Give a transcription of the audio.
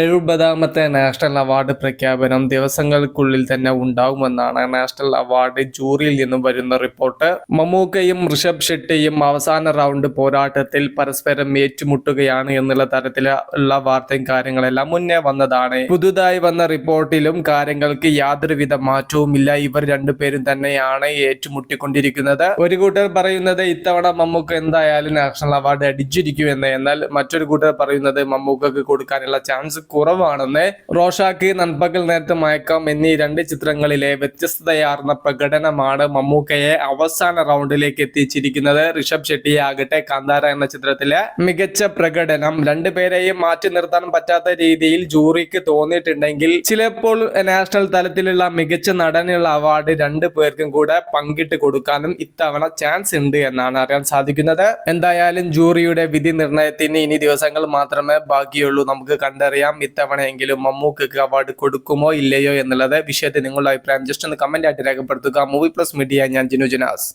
എഴുപതാമത്തെ national award പ്രഖ്യാപനം ദിവസങ്ങൾക്കുള്ളിൽ തന്നെ ഉണ്ടാകുമെന്നാണ് നാഷണൽ അവാർഡ് ജൂറിയിൽ നിന്നും വരുന്ന റിപ്പോർട്ട്. മമ്മൂക്കയും ഋഷഭ് ഷെട്ടിയും അവസാന റൗണ്ട് പോരാട്ടത്തിൽ പരസ്പരം ഏറ്റുമുട്ടുകയാണ് എന്നുള്ള തരത്തിലുള്ള വാർത്തയും കാര്യങ്ങളെല്ലാം മുന്നേ വന്നതാണ്. പുതുതായി വന്ന റിപ്പോർട്ടിലും കാര്യങ്ങൾക്ക് യാതൊരുവിധ മാറ്റവുമില്ല. ഇവർ രണ്ടുപേരും തന്നെയാണ് ഏറ്റുമുട്ടിക്കൊണ്ടിരിക്കുന്നത്. ഒരു കൂട്ടർ പറയുന്നത് ഇത്തവണ മമ്മൂക്ക എന്തായാലും നാഷണൽ അവാർഡ് അടിച്ചിരിക്കുമെന്ന്. എന്നാൽ മറ്റൊരു കൂട്ടർ പറയുന്നത് മമ്മൂക്കക്ക് കൊടുക്കാനുള്ള ചാൻസ് കുറവാണെന്ന് റോഷാക്ക് നൻപകൽ നേരത്തെ മയക്കം എന്നീ രണ്ട് ചിത്രങ്ങളിലെ വ്യത്യസ്തതയാർന്ന പ്രകടനമാണ് മമ്മൂക്കയെ അവസാന റൗണ്ടിലേക്ക് എത്തിച്ചിരിക്കുന്നത്. ഋഷഭ് ഷെട്ടി ആകട്ടെ കാന്താര എന്ന ചിത്രത്തിലെ മികച്ച പ്രകടനം. രണ്ടുപേരെയും മാറ്റി നിർത്താൻ പറ്റാത്ത രീതിയിൽ ജൂറിക്ക് തോന്നിയിട്ടുണ്ടെങ്കിൽ ചിലപ്പോൾ നാഷണൽ തലത്തിലുള്ള മികച്ച നടനുള്ള അവാർഡ് രണ്ടു പേർക്കും കൂടെ പങ്കിട്ട് കൊടുക്കാനും ഇത്തവണ ചാൻസ് ഉണ്ട് എന്നാണ് അറിയാൻ സാധിക്കുന്നത്. എന്തായാലും ജൂറിയുടെ വിധി നിർണയത്തിന് ഇനി ദിവസങ്ങൾ മാത്രമേ ബാക്കിയുള്ളൂ. നമുക്ക് കണ്ടറിയാം ഇത്തവണയെങ്കിലും മമ്മൂക്കക്ക് അവാർഡ് കൊടുക്കുമോ ഇല്ലയോ എന്നുള്ളത് വിഷയത്തിൽ നിങ്ങളുടെ അഭിപ്രായം ജസ്റ്റ് ഒന്ന് കമന്റ് ആയിട്ട് രേഖപ്പെടുത്തുക. മൂവി പ്ലസ് മീഡിയ ഞാൻ ജിനു ജനാസ്.